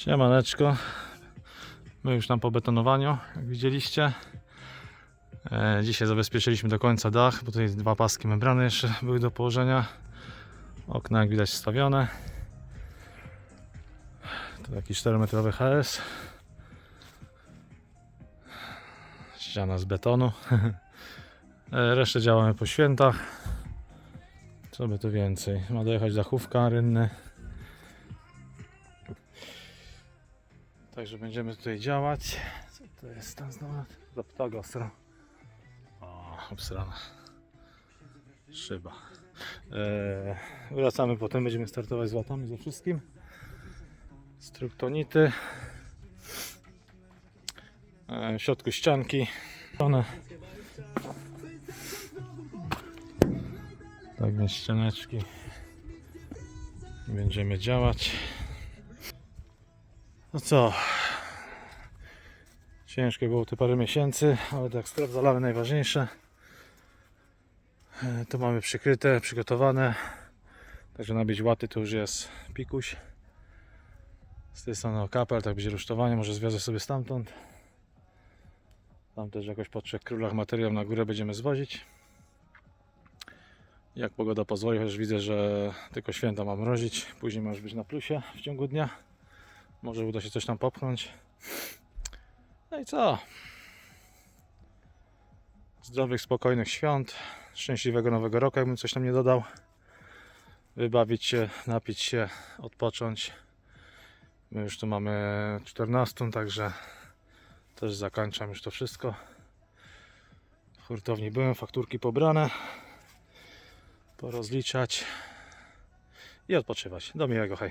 Siemaneczko. My już tam po betonowaniu, jak widzieliście. E, dzisiaj zabezpieczyliśmy do końca dach, bo tutaj dwa paski membrany jeszcze były do położenia. Okna jak widać wstawione. To taki 4-metrowy HS. Ściana z betonu. E, Resztę działamy po świętach. Co by tu więcej? Ma dojechać dachówka rynny. Także będziemy tutaj działać. Co to jest tam znowu? Za ostro. O, obsrana. Szyba. Eee, wracamy potem, będziemy startować z łatami ze wszystkim. Struktonity. Eee, w środku ścianki. One. Tak więc ścianeczki. Będziemy działać. No co? Ciężkie było te parę miesięcy, ale tak stref zalane najważniejsze. E, To mamy przykryte, przygotowane. Także nabić łaty to już jest pikuś. Z tej strony kapel, tak będzie rusztowanie, może zwiozę sobie stamtąd. Tam też jakoś po trzech królach materiał na górę będziemy zwozić. Jak pogoda pozwoli, chociaż widzę, że tylko święta mam mrozić. Później już być na plusie w ciągu dnia. Może uda się coś tam popchnąć. No i co? Zdrowych, spokojnych świąt. Szczęśliwego nowego roku, jakbym coś tam nie dodał. Wybawić się, napić się, odpocząć. My już tu mamy 14, także też zakończam już to wszystko. W hurtowni byłem, fakturki pobrane. Porozliczać i odpoczywać. Do miłego, hej.